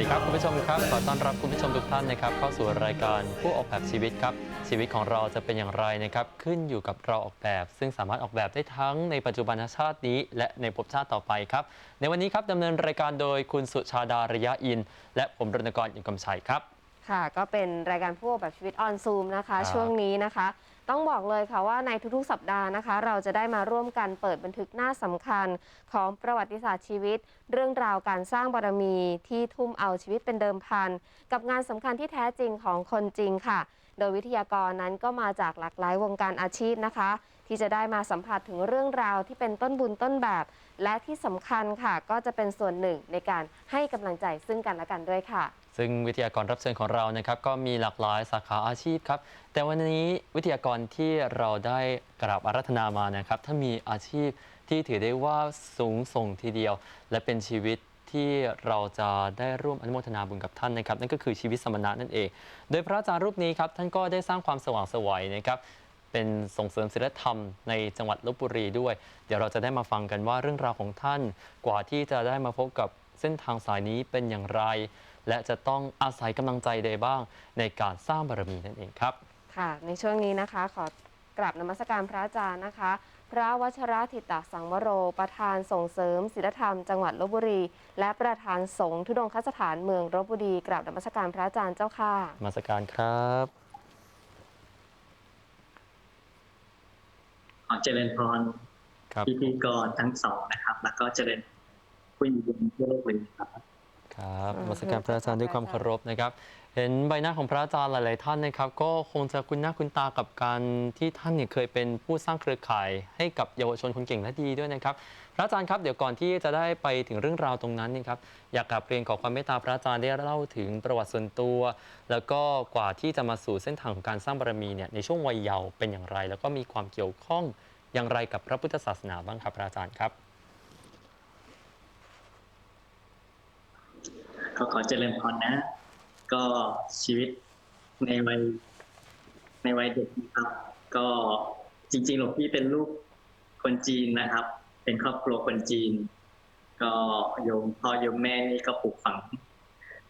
ดีครับคุณผู้ชมครับขอต้อนรับคุณผู้ชมทุกท่านนะครับเข้าสู่รายการผู้ออกแบบชีวิตครับชีวิตของเราจะเป็นอย่างไรนะครับขึ้นอยู่กับเราออกแบบ ซึ่งสามารถออกแบบได้ทั้งในปัจจุบันชาตินี้ และในภพชาติต่อไปครับในวันนี้ครับดำเนินรายการโดยคุณสุชาดาระยะอิน และผมรณกรอินกำชัยครับค่ะก็เป็นรายการผู้ออกแบบชีวิตออนซูมนะคะครับช่วงนี้นะคะ ต้องบอกเลยค่ะว่าในทุกๆ สัปดาห์นะคะ เราจะได้มาร่วมกันเปิดบันทึกหน้าสำคัญของประวัติศาสตร์ชีวิต เรื่องราวการสร้างบารมีที่ทุ่มเอาชีวิตเป็นเดิมพัน กับงานสำคัญที่แท้จริงของคนจริงค่ะ โดยวิทยากรนั้นก็มาจากหลากหลายวงการอาชีพนะคะ ที่จะได้มาสัมผัสถึงเรื่องราวที่เป็นต้นบุญต้นแบบ และที่สำคัญค่ะ ก็จะเป็นส่วนหนึ่งในการให้กำลังใจซึ่งกันและกันด้วยค่ะ ซึ่งวิทยากรรับเชิญของเรานะครับก็มีหลากหลายสาขาอาชีพครับ แต่วันนี้วิทยากรที่เราได้กราบอารัธนามานะครับถ้านมีอาชีพที่ถือได้ว่าสูงส่งทีเดียว และเป็นชีวิตที่เราจะได้ร่วมอนุโมทนาบุญกับท่านนะครับ นั่นก็คือชีวิตสมณะนั่นเอง โดยพระอาจารย์รูปนี้ครับท่านก็ได้สร้างความสว่างสวัยนะครับเป็นส่งเสริมศีลธรรมในจังหวัดลบบุรีด้วย เดี๋ยวเราจะได้มาฟังกันว่าเรื่องราวของท่าน กว่าที่จะได้มาพบกับเส้นทางสายนี้เป็นอย่างไร และจะต้องอาศัยกำลังใจใดบ้าง ในการสร้างบารมีนั่นเองครับ ค่ะ ในช่วงนี้นะคะ ขอกราบนมัสการพระอาจารย์นะคะ พระวัชรธิตสังวโร ประธานส่งเสริมศีลธรรมจังหวัดลบบุรี และประธานสงฆ์ทุดงคสถานเมืองลบบุรีกราบนมัสการพระอาจารย์เจ้าค่ะมาสการครับ ขอเจริญพรครับ พิธีกรทั้งสองนะครับ แล้วก็เจริญผู้หญิงทั่วโลกเลยครับ ครับอืมนมาสการพระอาจารย์ด้วยความเคารพนะครับ เห็นใบหน้าของพระอาจารย์หลาย ๆ ท่านนะครับ ก็คงจะคุ้นหน้าคุ้นตากับการที่ท่านเนี่ยเคยเป็นผู้สร้างเครือข่าย ให้กับเยาวชนคนเก่งและดีด้วยนะครับ พระอาจารย์ครับเดี๋ยวก่อนที่จะได้ไปถึงเรื่องราวตรงนั้นนี่ครับอยากกลับเรียนขอความเมตตาพระอาจารย์ได้เล่าถึงประวัติส่วนตัว แล้วก็กว่าที่จะมาสู่เส้นทางของการสร้างบารมีเนี่ยในช่วงวัยเยาว์เป็นอย่างไร แล้วก็มีความเกี่ยวข้องอย่างไรกับพระพุทธศาสนาบ้างครับพระอาจารย์ครับ ก็ขอเจริญพรนะ ก็ชีวิตในวัยในวัยเด็กนะครับ ก็จริงๆหลวงพี่เป็นลูกคนจีนนะครับ เป็นครอบครัวคนจีน ก็โยมพ่อโยมแม่นี่ก็ปลูกฝัง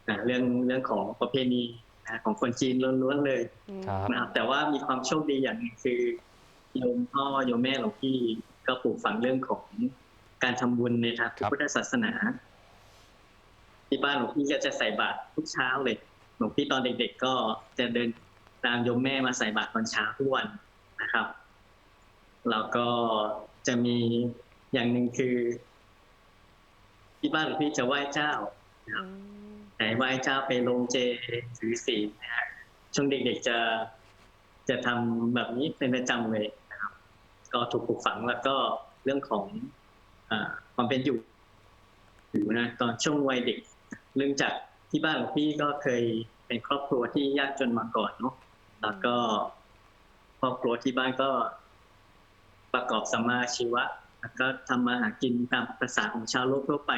นะเรื่องเรื่องของประเพณีนะของคนจีนล้วนๆเลยครับนะครับแต่ว่ามีความโชคดีอย่างหนึ่งคือโยมพ่อโยมแม่หลวงพี่ก็ปลูกฝังเรื่องของการทำบุญในทางครับพุทธศาสนา ที่บ้านหลวงพี่ก็จะใส่บาตรทุกเช้าเลยหลวงพี่ตอนเด็ก ๆ ก็จะเดินตามโยมแม่มาใส่บาตรตอนเช้าทุกวันนะครับแล้วก็จะมีอย่างหนึ่งคือที่บ้านหลวงพี่จะไหว้เจ้าไหนไหว้เจ้าไปลงเจถือศีลนะฮะช่วงเด็กๆจะจะทำแบบนี้เป็นประจำเลยนะครับ ก็ถูกปลูกฝังแล้วก็เรื่องของอความเป็นอยู่อยู่นะตอนช่วงวัยเด็ก เนื่องจากที่บ้านของพี่ก็เคยเป็นครอบครัวที่ยากจนมาก่อนเนาะแล้วก็ครอบครัวที่บ้านก็ประกอบสัมมาอาชีวะ แล้วก็ทำมาหากินตามภาษาของชาวโลกทั่วไป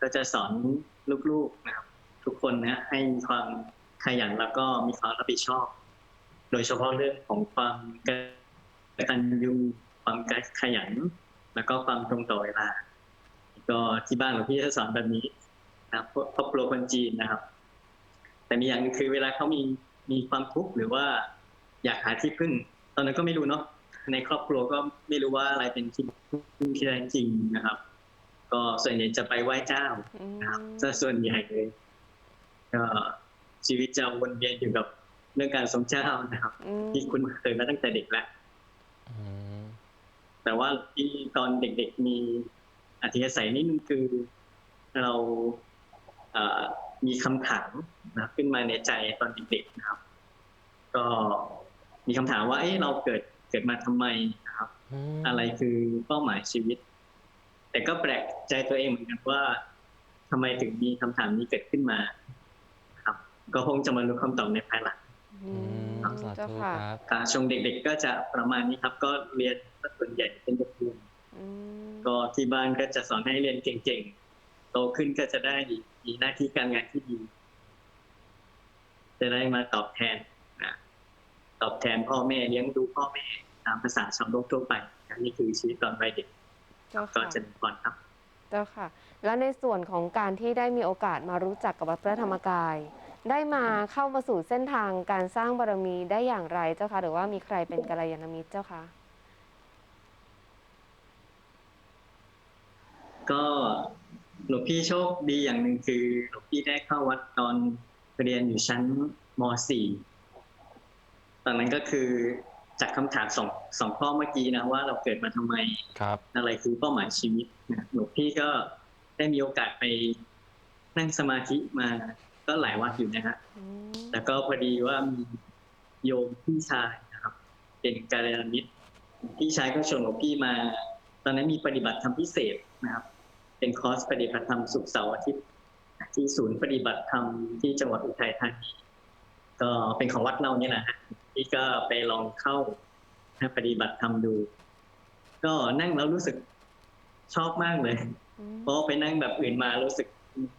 ก็จะสอนลูกๆนะครับทุกคนนะให้มีความขยันแล้วก็มีความรับผิดชอบ โดยเฉพาะเรื่องของความกตัญญูความขยัน แล้วก็ความตรงต่อเวลา ก็ที่บ้านของพี่จะสอนแบบนี้ นะครับครอบครัวคนจีนนะครับ แต่มีอย่างหนึงคือเวลาเขามีมีความทุกข์หรือว่าอยากหาที่พึ่ง ตอนนั้นก็ไม่รู้เนาะในครอบครัวก็ไม่รู้ว่าอะไรเป็นที่พึ่งที่แท้จริงนะครับ ก็ส่วนใหญ่จะไปไหว้เจ้าอืมนะครับซะส่วนใหญ่เลยก็ชีวิตจะวนเวียนอยู่กับเรื่องการทรงเจ้านะครับอืมที่คุณเคยมาตั้งแต่เด็กแล้วอืมแต่ว่าที่ตอนเด็กๆมีอัธยาศัยนิดนึงคือเราเอ่อ มีคำถามนะขึ้นมาในใจตอนเด็กๆนะครับ ก็มีคำถามว่าเอ๊ะเราเกิดเกิดมาทำไมนะครับมอะไรคือเป้าหมายชีวิต แต่ก็แปลกใจตัวเองเหมือนกันว่าทำไมถึงมีคำถามนี้เกิดขึ้นมาครับ ก็คงจะมารู้คำตอบในภายหลังอือืมมสาเจ้าธุค่ะครับอ่าช่วงเด็กๆก็จะประมาณนี้ครับ ก็เรียนส่วนใหญ่เป็นเด็กเรียนอืมก็ที่บ้านก็จะสอนให้เรียนเก่งๆ โตขึ้นก็จะได้ มีหน้าที่การงานที่ดี จะได้มาตอบแทนนะตอบแทนพ่อแม่เลี้ยงดูพ่อแม่ตามภาษาชาวโลกทั่วไปอันนี้คือชีวิตตอนวัยเด็กเจ้าก็ค่ะจะมีก่อนครับ เจ้าค่ะ แล้วในส่วนของการที่ได้มีโอกาสมารู้จักกับวัดพระธรรมกาย ได้มาเข้ามาสู่เส้นทางการสร้างบารมีได้อย่างไรเจ้าคะหรือว่ามีใครเป็นกัลยาณมิตรเจ้าคะก็ หลวงพี่โชคดีอย่างหนึ่งคือ หลวงพี่ได้เข้าวัดตอนเรียนอยู่ชั้นม .4 ตอนนั้นก็คือจากคำถามสองสองข้อเมื่อกี้นะว่าเราเกิดมาทำไมครับอะไรคือเป้าหมายชีวิตนะหลวงพี่ก็ได้มีโอกาสไปนั่งสมาธิมาก็หลายวัดอยู่นะฮะอืมแล้วก็พอดีว่ามีโยมพี่ชายนะครับ เป็นกาลยาณมิตรพี่ชายก็ชวนหลวงพี่มา ตอนนั้นมีปฏิบัติธรรมพิเศษนะครับ เป็นคอร์สปฏิบัติธรรมสุขเสาร์อาทิตย์ที่ศูนย์ปฏิบัติธรรมที่จังหวัดอุทัยธานีก็เป็นของวัดเราเนี่ยแหละฮะพี่ก็ไปลองเข้าให้ปฏิบัติธรรมดู ก็นั่งแล้วรู้สึกชอบมากเลยอืมเพราะว่าไปนั่งแบบอื่นมารู้สึก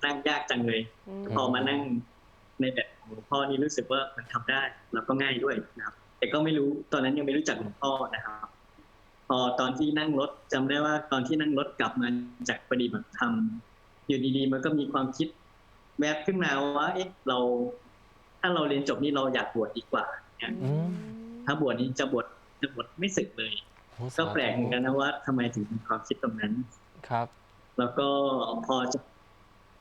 นั่งยากจังเลยอืมพอมานั่งในแบบของหลวงพ่อนี่รู้สึกว่ามันทำได้แล้วก็ง่ายด้วยนะครับ แต่ก็ไม่รู้ตอนนั้นยังไม่รู้จักหลวงพ่อนะครับ พอตอนที่นั่งรถจำได้ว่าตอนที่นั่งรถกลับมาจากปฏิบัติธรรมอยู่ดีๆ มันก็มีความคิดแวบขึ้นมาว่าเอ๊ะเราถ้าเราเรียนจบนี่เราอยากบวชดีกว่าเนี่ยอืม ถ้าบวชนี้จะบวชจะบวชไม่สึกเลย โอ้ก็แปลกเหมือนกันนะว่าทำไมถึงมีความคิดตรงนั้น ครับ แล้วก็พอจะ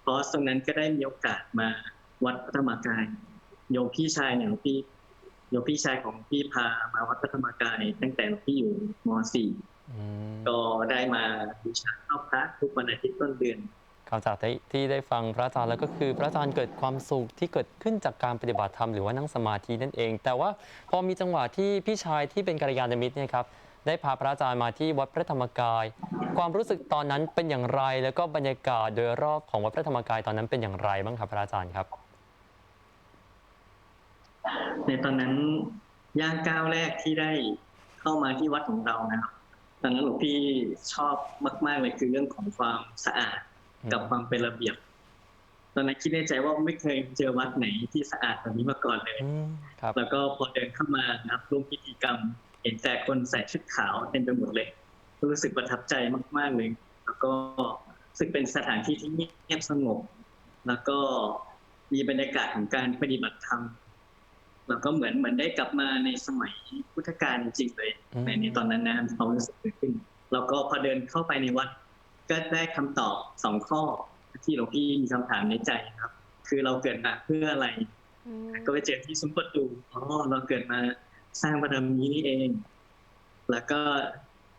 คอร์สตรงนั้นก็ได้มีโอกาสมาวัดพระธรรมกายโยมพี่ชายเนี่ยหลวงพี่ โยมพี่ชายของพี่พามาวัดพระธรรมกายตั้งแต่หลวงพี่อยู่ม .4 อืมก็ได้มาบูชาเข้าพระทุกวันอาทิตย์ต้นเดือนคำจากที่ที่ได้ฟังพระอาจารย์แล้วก็คือพระอาจารย์เกิดความสุขที่เกิดขึ้นจากการปฏิบัติธรรมหรือว่านั่งสมาธินั่นเอง แต่ว่าพอมีจังหวะที่พี่ชายที่เป็นกัลยาณมิตรเนี่ยครับได้พาพระอาจารย์มาที่วัดพระธรรมกาย ความรู้สึกตอนนั้นเป็นอย่างไร แล้วก็บรรยากาศโดยรอบของวัดพระธรรมกายตอนนั้นเป็นอย่างไรบ้างครับพระอาจารย์ครับ ในตอนนั้นย่างก้าวแรกที่ได้เข้ามาที่วัดของเรานะครับตอนนั้นหลวงพี่ชอบมาก ๆ เลยคือเรื่องของความสะอาดกับความเป็นระเบียบ ตอนนั้นคิดในใจว่าไม่เคยเจอวัดไหนที่สะอาดแบบนี้มาก่อนเลยอืมครับแล้วก็พอเดินเข้ามานะครับร่วมพิธีกรรม เห็นแต่คนใส่ชุดขาวเต็มไปหมดเลยก็รู้สึกประทับใจมาก ๆ เลย แล้วก็รู้สึกเป็นสถานที่ที่เงียบสงบ แล้วก็มีบรรยากาศของการปฏิบัติธรรม แล้วก็เหมือนเหมือนได้กลับมาในสมัยพุทธกาลจริงๆเลยอืมในในตอนนั้นนะความรู้สึกเกิดขึ้นแล้วก็พอเดินเข้าไปในวัด ก็ได้คำตอบสองข้อ ที่หลวงพี่มีคำถามในใจครับ คือเราเกิดมาเพื่ออะไรอืมก็ไปเจอที่ซุ้มประตูอ๋อเราเกิดมาสร้างบารมีนี่เอง แล้วก็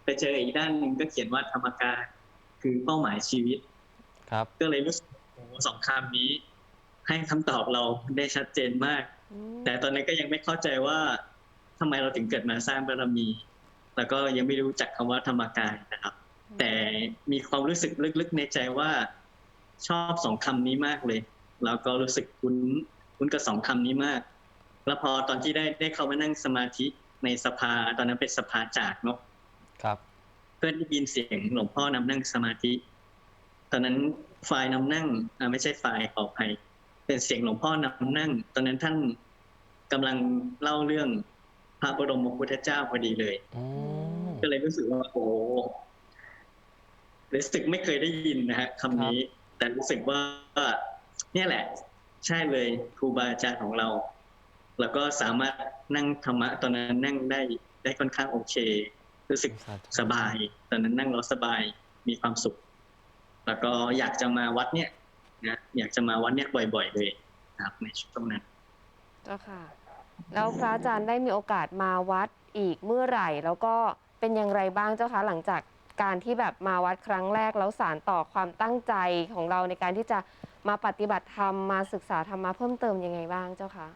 ไปเจออีกด้านหนึ่งก็เขียนว่าธรรมกายคือเป้าหมายชีวิต ครับ ก็เลยรู้สึกโอ้โหสองคำนี้ ให้คำตอบเราได้ชัดเจนมากอืม แต่ตอนนั้นก็ยังไม่เข้าใจว่าทำไมเราถึงเกิดมาสร้างบารมี แล้วก็ยังไม่รู้จักคำว่าธรรมกายนะครับ แต่มีความรู้สึกลึกๆในใจว่าชอบสองคำนี้มากเลย แล้วก็รู้สึกคุ้นคุ้นกับสองคำนี้มาก แล้วพอตอนที่ได้ได้เข้ามานั่งสมาธิในสภาตอนนั้นเป็นสภาจากเนาะครับเพื่อได้ยินเสียงหลวงพ่อนำนั่งสมาธิ ตอนนั้นฝ่ายนำนั่งอ่าไม่ใช่ฝ่ายขออภัยเป็นเสียงหลวงพ่อนำนั่ง ตอนนั้นท่าน กำลังเล่าเรื่องพระบรมพุทธเจ้าพอดีเลยอืมก็เลยรู้สึกว่าโอ้รู้สึกไม่เคยได้ยินนะฮะคำนี้ แต่รู้สึกว่าเนี่ยแหละ ใช่เลยครูบาอาจารย์ของเรา แล้วก็สามารถนั่งธรรมะ ตอนนั้นนั่งได้ได้ค่อนข้างโอเค รู้สึกสาธุสบาย ตอนนั้นนั่งแล้วสบายมีความสุข แล้วก็อยากจะมาวัดเนี่ยนะอยากจะมาวัดเนี่ยบ่อย ๆ เลยนะครับในช่วงนั้น เจ้าค่ะ แล้วพระอาจารย์ได้มีโอกาสมาวัดอีกเมื่อไหร่ แล้วก็เป็นอย่างไรบ้างเจ้าคะหลังจากการที่แบบมาวัดครั้งแรกแล้วสารต่อความตั้งใจของเราในการที่จะมาปฏิบัติธรรมมาศึกษาธรรมะเพิ่มเติมยังไงบ้างเจ้าคะ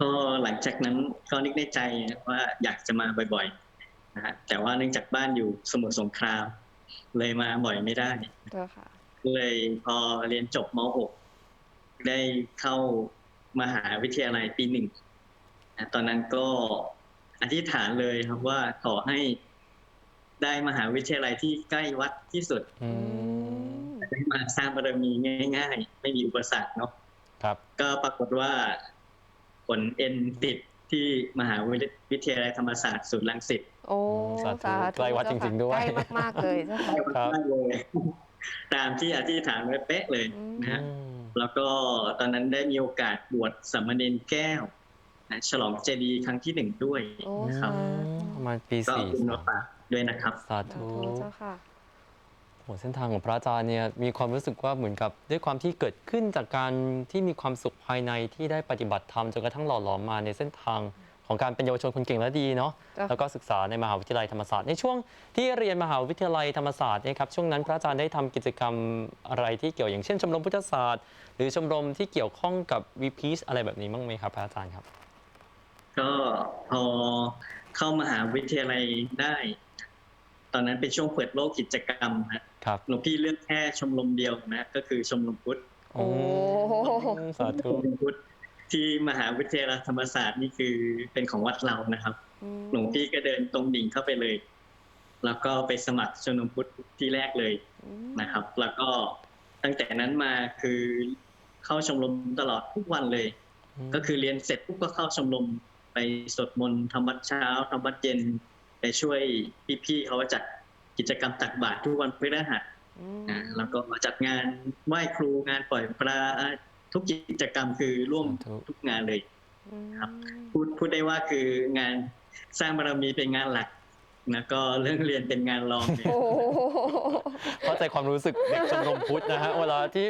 ก็หลังจากนั้นก็นึกในใจว่าอยากจะมาบ่อยๆนะฮะแต่ว่าเนื่องจากบ้านอยู่สมุทรสงครามเลยมาบ่อยไม่ได้เจ้าค่ะเลยพอเรียนจบม .6 ได้เข้า มหาวิทยาลัยปีหนึ่งนะตอนนั้นก็อธิษฐานเลยครับว่าขอให้ได้มหาวิทยาลัยที่ใกล้วัดที่สุดอืมได้มาสร้างบารมีง่าย ๆ ไม่มีอุปสรรคเนาะครับ ก็ปรากฏว่าผลเอ็นติดที่มหาวิทยาลัยธรรมศาสตร์ศูนย์รังสิตโอ้สาธุใกล้วัดจริง ๆ ด้วยใกล้มากๆเลยเจ้าค่ะครับได้เลยตามที่อธิษฐานไว้เป๊ะเลยนะฮะอืม แล้วก็ตอนนั้นได้มีโอกาสบวชสามเณรแก้วนะฉลองเจดีย์ครั้งที่หนึ่งด้วยโอ้นะคสารับธุประมาณปีก็สี่คุณมาฝากด้วยนะครับ สาสาธุธุเจ้าค่ะ โหเส้นทางของพระอาจารย์เนี่ยมีความรู้สึกว่าเหมือนกับด้วยความที่เกิดขึ้นจากการที่มีความสุขภายในที่ได้ปฏิบัติธรรมจนกระทั่งหล่อหลอมมาในเส้นทาง ของการเป็นเยาวชนคนเก่งและดีเนาะจ้ะแล้วก็ศึกษาในมหาวิทยาลัยธรรมศาสตร์ในช่วงที่เรียนมหาวิทยาลัยธรรมศาสตร์เนี่ยครับช่วงนั้นพระอาจารย์ได้ทำกิจกรรมอะไรที่เกี่ยวอย่างเช่น ชมรมพุทธศาสตร์ หรือชมรมที่เกี่ยวข้องกับวีพีชอะไรแบบนี้บ้างไหมครับพระอาจารย์ครับ ก็พอเข้ามหาวิทยาลัยได้ ตอนนั้นเป็นช่วงเปิดโลกกิจกรรมนะครับหลวงพี่เลือกแค่ชมรมเดียวนะก็คือชมรมพุทธโอ้สาชธุมรมพุทธ ที่มหาวิทยาลัยธรรมศาสตร์นี่คือเป็นของวัดเรานะครับ หลวงพี่ก็เดินตรงดิ่งเข้าไปเลย แล้วก็ไปสมัครชมรมพุทธที่แรกเลยนะครับ แล้วก็ตั้งแต่นั้นมาคือเข้าชมรมตลอดทุกวันเลย ก็คือเรียนเสร็จปุ๊บก็เข้าชมรมไปสวดมนต์ทำวัดเช้าทำวัดเย็น ไปช่วยพี่ๆเขาจัดกิจกรรมตักบาตรทุกวันพฤหัสนะแล้วก็จัดงานไหว้ครูงานปล่อยปลา ทุกกิจกรรมคือร่วมสาธุทุกงานเลยครับพูดพูดได้ว่าคืองานสร้างบารมีเป็นงานหลักแล้วก็เรื่องเรียนเป็นงานรองเนี่ยโอ้เข้าใจความรู้สึกเด็กชมรมพุทธนะฮะเวลาที่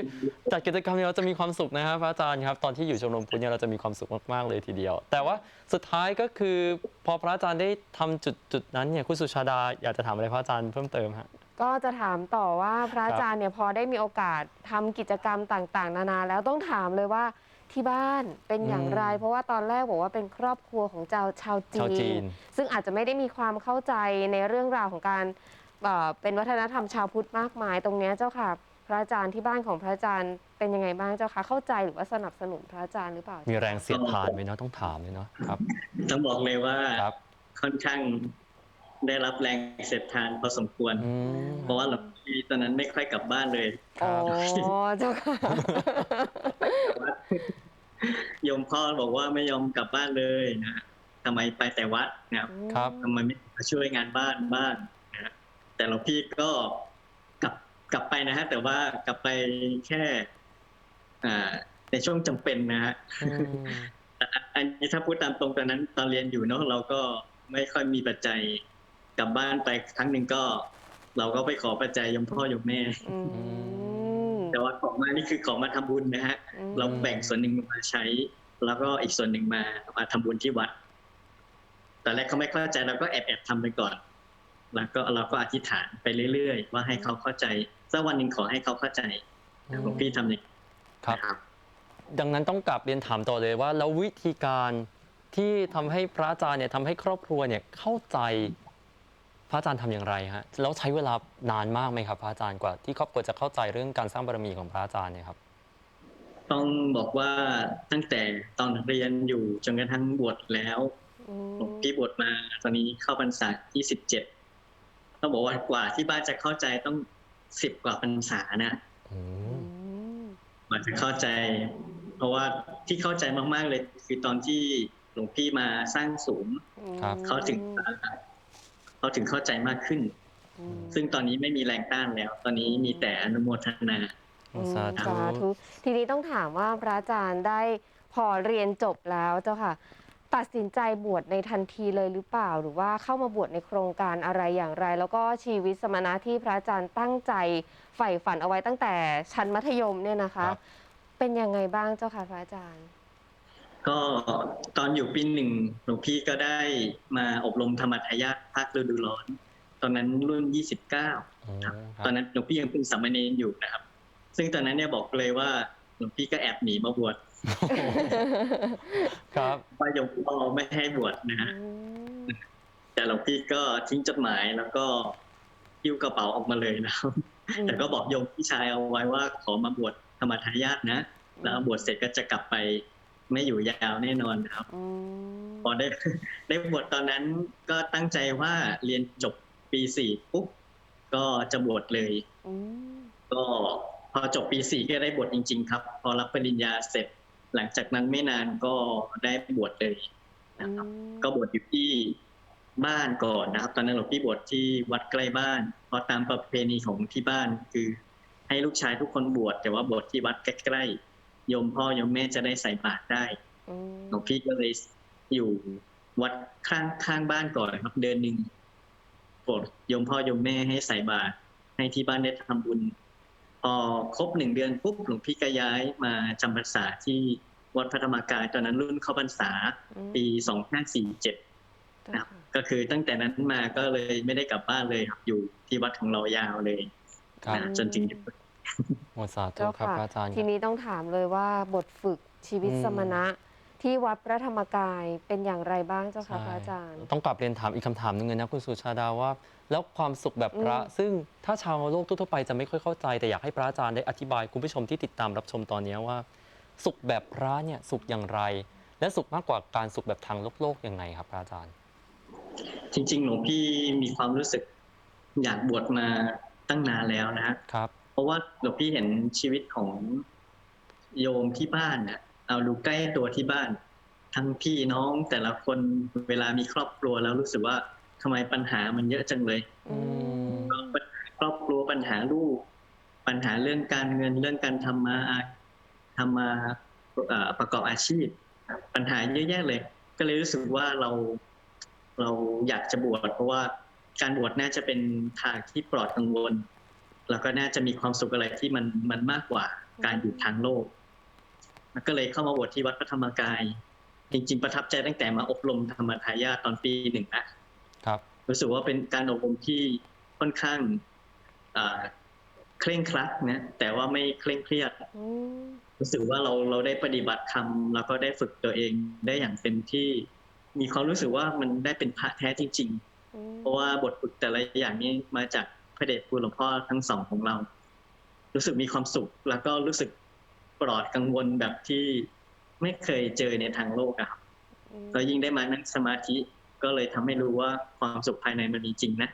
จัดกิจกรรมเนี่ยเราจะมีความสุขนะฮะพระอาจารย์ครับตอนที่อยู่ชมรมพุทธเนี่ยเราจะมีความสุขมากๆเลยทีเดียว แต่ว่าสุดท้ายก็คือพอพระอาจารย์ได้ทำจุดจุดๆนั้นเนี่ยคุณสุชาดาอยากจะถามอะไรพระอาจารย์เพิ่มเติมฮะ ก็จะถามต่อว่าพระอาจารย์เนี่ยพอได้มีโอกาสทำกิจกรรมต่างๆ นานาแล้วต้องถามเลยว่าที่บ้านเป็นอย่างไรอืมเพราะว่าตอนแรกบอกว่าเป็นครอบครัวของชาวชาวจีชาวจีนนซึ่งอาจจะไม่ได้มีความเข้าใจในเรื่องราวของการเอ่อเป็นวัฒนธรรมชาวพุทธมากมาย ตรงเนี้ยเจ้าค่ะ พระอาจารย์ที่บ้านของพระอาจารย์เป็นยังไงบ้างเจ้าค่ะเข้าใจหรือว่าสนับสนุนพระอาจารย์หรือเปล่ามีแรงเสียดทานไหมเนาะต้องถามเลยเนาะครับ ต้องบอกเลยว่าครับ ค่อนข้าง ได้รับแรงเสียดทานพอสมควร อืมเพราะว่าหลวงพี่ตอนนั้นไม่ค่อยกลับบ้านเลยคอ๋อรับเจ้าค่ะ โยมพ่อบอกว่าไม่ยอมกลับบ้านเลยนะทำไมไปแต่วัดนะครับครับ ทำไมไม่มาช่วยงานบ้านบ้างนะแต่หลวงพี่ก็กลับกลับไปนะฮะแต่ว่ากลับไปแค่อ่าในช่วงจำเป็นนะฮะ อืมอันนี้ถ้าพูดตามตรงตอนนั้นตอนเรียนอยู่เนาะเราก็ไม่ค่อยมีปัจจัย กลับบ้านไปครั้งหนึ่งก็ เราก็ไปขอปัจจัยยมพ่อยมแม่ อืม แต่ว่าของมานี่คือของมาทำบุญนะฮะ อืม เราแบ่งส่วนหนึ่งมาใช้ แล้วก็อีกส่วนหนึ่งมามาทำบุญที่วัดตอนแรกเขาไม่เข้าใจเราก็แอบแอบทำไปก่อน แล้วก็เราก็อธิษฐานไปเรื่อยๆ ว่าให้เขาเข้าใจสักวันหนึ่งขอให้เขาเข้าใจหลวงพี่ทำอย่างนี้ครับ นะครับ ดังนั้นต้องกลับเรียนถามต่อเลยว่า แล้ววิธีการที่ทำให้พระอาจารย์เนี่ยทำให้ครอบครัวเนี่ยเข้าใจ พระอาจารย์ทำอย่างไรฮะแล้วใช้เวลานานมากไหมครับพระอาจารย์กว่าที่ครอบครัวจะเข้าใจเรื่องการสร้างบารมีของพระอาจารย์เนี่ยครับต้องบอกว่าตั้งแต่ตอนเรียนอยู่จนกระทั่งบวชแล้วอืมหลวงพี่บวชมาตอนนี้เข้าพรรษาที่สิบเจ็ดต้องบอกว่ากว่าที่บ้านจะเข้าใจต้องสิบกว่าพรรษานะอือืมมกว่าจะเข้าใจ เพราะว่าที่เข้าใจมาก ๆเลย คือตอนที่หลวงพี่มาสร้างศูนย์ครับเขาถึง เขาถึงเข้าใจมากขึ้นอืมซึ่งตอนนี้ไม่มีแรงต้านแล้ว ตอนนี้มีแต่อนุโมทนาอืมสาธุสาธุทีนี้ต้องถามว่าพระอาจารย์ได้พอเรียนจบแล้วเจ้าค่ะ ตัดสินใจบวชในทันทีเลยหรือเปล่า หรือว่าเข้ามาบวชในโครงการอะไรอย่างไร แล้วก็ชีวิตสมณะที่พระอาจารย์ตั้งใจใฝ่ฝันเอาไว้ตั้งแต่ชั้นมัธยมเนี่ยนะคะครับเป็นยังไงบ้างเจ้าค่ะพระอาจารย์ ก็ตอนอยู่ปีหนึ่งหลวงพี่ก็ได้มาอบรมธรรมทายาทภาคฤดูร้อน ตอนนั้นรุ่น29อืมครับตอนนั้นหลวงพี่ยังเป็นสามเณรอยู่นะครับ ซึ่งตอนนั้นเนี่ยบอกเลยว่าหลวงพี่ก็แอบหนีมาบวชครับว่ายมพ่อไม่ให้บวชนะฮะอืมแต่หลวงพี่ก็ทิ้งจดหมายแล้วก็ยิ้วกระเป๋าออกมาเลยนะครับแต่ก็บอกโยมพี่ชายเอาไว้ว่าขอมาบวชธรรมทายาทนะ แล้วบวชเสร็จก็จะกลับไป ไม่อยู่ยาวแน่นอนนะครับอืมพอได้ได้บวชตอนนั้นก็ตั้งใจว่าเรียนจบปีสี่ปุ๊บก็จะบวชเลยอืมก็พอจบปีสี่ก็ได้บวชจริง ๆ ครับ พอรับปริญญาเสร็จ หลังจากนั้นไม่นานก็ได้บวชเลยนะครับ ก็บวชอยู่ที่บ้านก่อนนะครับ ตอนนั้นหลวงพี่บวชที่วัดใกล้บ้านเพราะตามประเพณีของที่บ้านคือ ให้ลูกชายทุกคนบวชแต่ว่าบวชที่วัดใกล้ๆ โยมพ่อโยมแม่จะได้ใส่บาตรได้อืมหลวงพี่ก็เลยอยู่วัดข้างข้างบ้านก่อนครับเดือนหนึ่งโปรดโยมพ่อโยมแม่ให้ใส่บาตรให้ที่บ้านได้ทำบุญพอครบหนึ่งเดือนปุ๊บหลวงพี่ก็ย้ายมาจำพรรษาที่วัดพระธรรมกายตอนนั้นรุ่นเข้าพรรษาอืมปีสองห้าสี่เจ็ดเจ้านะครับค่ะก็คือตั้งแต่นั้นมาก็เลยไม่ได้กลับบ้านเลยครับอยู่ที่วัดของเรายาวเลยครับนะจนถึง โมสาธุเจ้าครับค่ะพระอาจารย์ทีนี้ต้องถามเลยว่าบทฝึกชีวิตอืมสมณะที่วัดพระธรรมกายเป็นอย่างไรบ้างเจ้าค่ะใช่พระอาจารย์ ต้องกลับเรียนถามอีกคำถามหนึงเลยนะคุณสุชาดาว่า แล้วความสุขแบบพระ อืม ซึ่งถ้าชาวโลกทั่วๆไปจะไม่ค่อยเข้าใจ แต่อยากให้พระอาจารย์ได้อธิบายคุณผู้ชมที่ติดตามรับชมตอนนี้ว่า สุขแบบพระเนี่ยสุขอย่างไร และสุขมากกว่าการสุขแบบทางโลกโลกยังไงครับพระอาจารย์ จริงๆ หลวงพี่มีความรู้สึกอยากบวชมาตั้งนานแล้วนะฮะ ครับเพ ราะว่าหลวงพี่เห็นชีวิตของโยมที่บ้านเนี่ยเอาดูใกล้ตัวที่บ้าน ทั้งพี่น้องแต่ละคนเวลามีครอบครัวแล้วรู้สึกว่าทำไมปัญหามันเยอะจังเลยอืมปัญหาครอบครัวปัญหาลูก ปัญหาเรื่องการเงินเรื่องการทำมาทำมาประกอบอาชีพ ปัญหาเยอะแยะเลย ก็เลยรู้สึกว่าเราเราอยากจะบวชเพราะว่าการบวชน่าจะเป็นทางที่ปลอดกังวล แล้วก็น่าจะมีความสุขอะไรที่มันมันมากกว่าการอยู่ทางโลกแล้วก็เลยเข้ามาบวชที่วัดพระธรรมกาย จริง ๆ ประทับใจตั้งแต่มาอบรมธรรมทายาทตอนปีหนึ่งนะครับ รู้สึกว่าเป็นการอบรมที่ค่อนข้างอ่าเคร่งครัดนะแต่ว่าไม่เคร่งเครียดอืมรู้สึกว่าเราเราได้ปฏิบัติธรรมแล้วก็ได้ฝึกตัวเองได้อย่างเต็มที่ มีความรู้สึกว่ามันได้เป็นพระแท้จริงอืมๆเพราะว่าบทฝึกแต่ละอย่างนี้มาจาก พระเดชคุณหลวงพ่อทั้งสองของเรา รู้สึกมีความสุข แล้วก็รู้สึกปลอดกังวลแบบที่ไม่เคยเจอในทางโลกอะครับก็ยิ่งได้มานั่งสมาธิก็เลยทำให้รู้ว่าความสุขภายในมันมีจริงนะ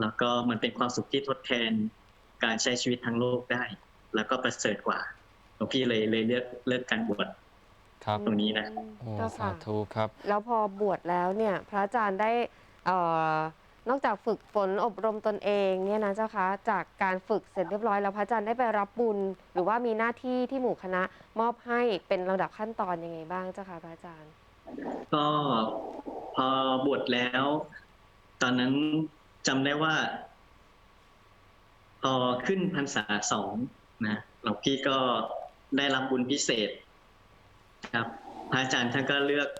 แล้วก็มันเป็นความสุขที่ทดแทนการใช้ชีวิตทางโลกได้ แล้วก็ประเสริฐกว่าหลวงพี่เลยเลยเลือกเลือกการบวชครับตรงนี้นะโอ้เจ้าสาค่ะธุครับ แล้วพอบวชแล้วเนี่ย พระอาจารย์ได้เอ่อ นอกจากฝึกฝนอบรมตนเองเนี่ยนะเจ้าคะจากการฝึกเสร็จเรียบร้อยแล้วพระอาจารย์ได้ไปรับบุญ หรือว่ามีหน้าที่ที่หมู่คณะมอบให้เป็นลำดับขั้นตอนยังไงบ้างเจ้าคะพระอาจารย์ ก็พอบวชแล้ว ตอนนั้นจำได้ว่าพอขึ้นพรรษาสองนะหลวงพี่ก็ได้รับบุญพิเศษ ครับพระอาจารย์ท่านก็เลือก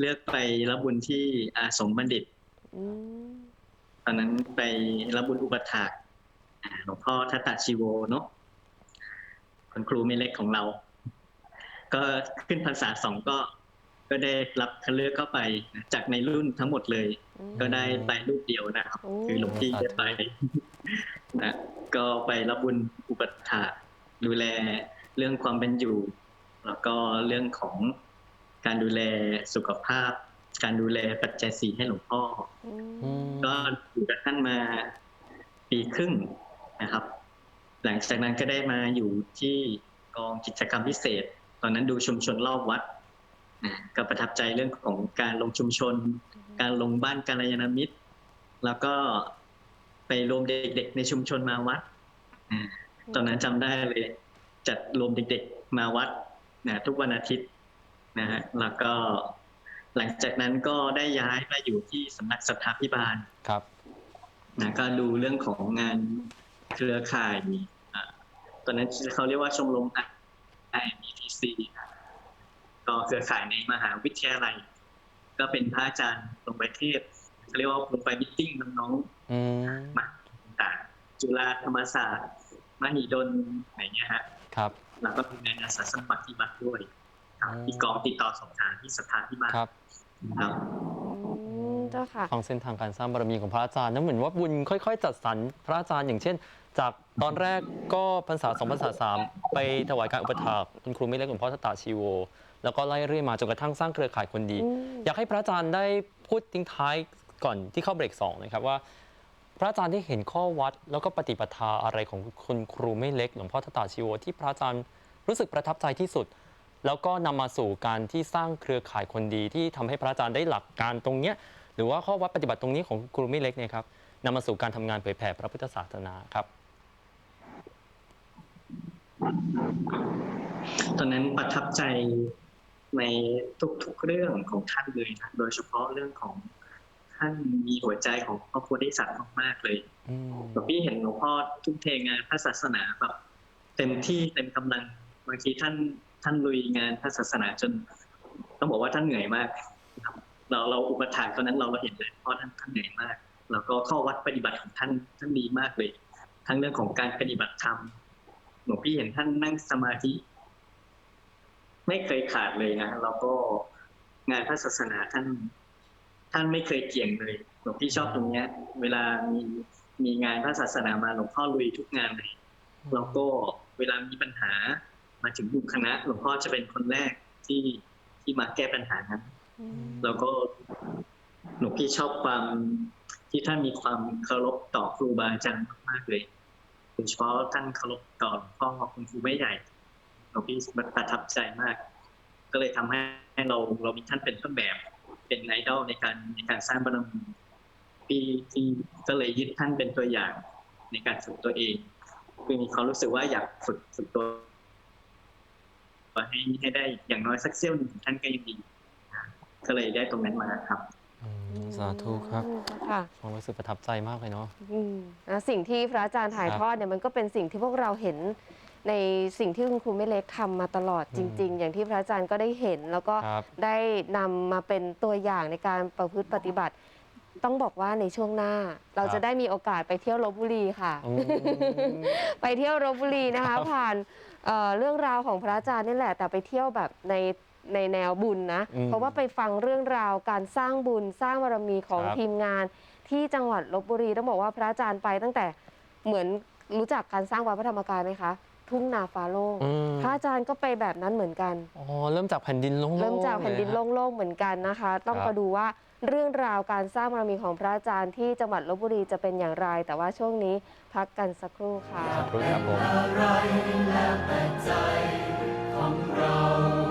เลือกไปรับบุญที่อาสมบัณฑิตอืม ตอนนั้นไปรับบุญอุปถากอ่าหลวงพ่อทัตตาชีโวเนาะคุณครูไม่เล็กของเรา ก็ขึ้นพรรษาสองก็ ก็ได้รับคัดเลือกเข้าไปนะจากในรุ่นทั้งหมดเลยอืมก็ได้ไปรูปเดียวนะครับโอ้คือหลวงพี่ได้ไปนะก็ไปรับบุญอุปถากดูแลเรื่องความเป็นอยู่ แล้วก็เรื่องของการดูแลสุขภาพ การดูแลปัจจัยสีให้หลวงพ่ออืมอืมก็อยู่กับท่านมาปีครึ่งนะครับ หลังจากนั้นก็ได้มาอยู่ที่กองกิจกรรมพิเศษ ตอนนั้นดูชุมชนรอบวัดนะก็ประทับใจเรื่องของการลงชุมชน การลงบ้านการยานมิตร แล้วก็ไปรวมเด็กๆในชุมชนมาวัดอ่าตอนนั้นจำได้เลย จัดรวมเด็กๆมาวัดนะทุกวันอาทิตย์นะฮะแล้วก็ หลังจากนั้นก็ได้ย้ายมาอยู่ที่สำนักสัทธาพิบาลครับนะก็ดูเรื่องของงานเครือข่ายอ่าตอนนั้นเขาเรียกว่าชมรม IMTC ก็เครือข่ายในมหาวิทยาลัย ก็เป็นพระอาจารย์ลงไปเทศน์เขาเรียกว่าลงไปมิทติ้งน้องอืมๆมาต่างๆจุฬาธรรมศาสตร์มหิดลอะไรเงี้ยฮะครับแล้วก็เป็นในอาสาสมัครที่วัดด้วยครับอืมมีกองติดต่อสอบถามที่สถานที่บ้านครับ ครับ อืมเจ้าค่ะ ฟังเส้นทางการสร้างบารมีของพระอาจารย์นั่นเหมือนว่าบุญค่อยๆ จัดสรรพระอาจารย์อย่างเช่น จากตอนแรกก็พรรษาสองพรรษาสามไปถวายการอุปถากคุณครูไม่เล็กหลวงพ่อทัตตาชีโว แล้วก็ไล่เรื่อยมาจนกระทั่งสร้างเครือข่ายคนดี อืม อยากให้พระอาจารย์ได้พูดทิ้งท้ายก่อนที่เข้าเบรกสองนะครับว่า พระอาจารย์ได้เห็นข้อวัด แล้วก็ปฏิปทาอะไรของคุณครูไม่เล็กหลวงพ่อทัตตาชีโวที่พระอาจารย์รู้สึกประทับใจที่สุด แล้วก็นำมาสู่การที่สร้างเครือข่ายคนดีที่ทำให้พระอาจารย์ได้หลักการตรงเนี้ยหรือว่าข้อวัดปฏิบัติตรงนี้ของครูไม่เล็กเนี่ยครับนำมาสู่การทำงานเผยแผ่พระพุทธศาสนาครับ ตอนนั้นประทับใจในทุกๆเรื่องของท่านเลยนะโดยเฉพาะเรื่องของท่านมีหัวใจของพระโพธิสัตว์มากๆเลยอืมหลวงพี่เห็นหลวงพ่อทุ่มเทงานพระศาสนาแบบเต็มที่เต็มกำลังบางทีท่าน ท่านลุยงานพระศาสนาจน ต้องบอกว่าท่านเหนื่อยมากเราเราอุปถากตอนนั้นเราเราเห็นเลยเพราะท่านท่านเหนื่อยมาก แล้วก็ข้อวัดปฏิบัติของท่านท่านดีมากเลย ทั้งเรื่องของการปฏิบัติธรรมหลวงพี่เห็นท่านนั่งสมาธิ ไม่เคยขาดเลยนะแล้วก็งานพระศาสนาท่าน ท่านไม่เคยเกี่ยงเลยหลวงพี่ชอบตรงเนี้ย เวลามีมีงานพระศาสนามาหลวงพ่อลุยทุกงานเลยแล้วก็เวลามีปัญหา มาถึงหมู่คณะหลวงพ่อจะเป็นคนแรกที่ที่มาแก้ปัญหานั้นแล้วก็หลวงพี่ชอบความที่ท่านมีความเคารพต่อครูบาอาจารย์มากๆเลยโดยเฉพาะท่านเคารพต่อหลวงพ่อคุณครูไม่ใหญ่หลวงพี่ประทับใจมาก ก็เลยทำให้เราเรามีท่านเป็นต้นแบบเป็นไอดอลในการในการสร้างบารมีพี่ที่ก็เลยยึดท่านเป็นตัวอย่างในการฝึกตัวเองคือมีความรู้สึกว่าอยากฝึกฝึกตัว ให้ให้ได้อย่างน้อยสักเสี้ยวหนึ่งของท่านก็ยังดีนะก็เลยได้ตรงนั้นมาครับอืมสาธุครับอืมค่ะผมรู้สึกประทับใจมากเลยเนาะอืมนะสิ่งที่พระอาจารย์ถ่ายครับทอดเนี่ยมันก็เป็นสิ่งที่พวกเราเห็นในสิ่งที่คุณครูไม่เล็กทำมาตลอดจริง ๆ อย่างที่พระอาจารย์ก็ได้เห็น แล้วก็ครับได้นำมาเป็นตัวอย่างในการประพฤติปฏิบัติ ต้องบอกว่าในช่วงหน้า เราครับจะได้มีโอกาสไปเที่ยวลบบุรีค่ะอืมไปเที่ยวลบบุรีนะครัคะบผ่าน เอ่อเรื่องราวของพระอาจารย์นี่แหละ แต่ไปเที่ยวแบบในในแนวบุญนะ อืมเพราะว่าไปฟังเรื่องราวการสร้างบุญสร้างบารมีของครับ ทีมงาน ที่จังหวัดลบบุรีต้องบอกว่าพระอาจารย์ไปตั้งแต่เหมือนรู้จักการสร้างวัดพระธรรมกายไหมคะ ทุ่งนาฟ้าโล่งอืมพระอาจารย์ก็ไปแบบนั้นเหมือนกัน อ๋อเริ่มจากแผ่นดินโล่งๆเริ่มจากแผ่นดินเลยฮะโล่งๆเหมือนกันนะคะ ต้องครับ มาดูว่า เรื่องราวการสร้างบารมีของพระอาจารย์ที่จังหวัดลบบุรีจะเป็นอย่างไร แต่ว่าช่วงนี้พักกันสักครู่ค่ะ ครับผม อะไรและแต่ใจของเรา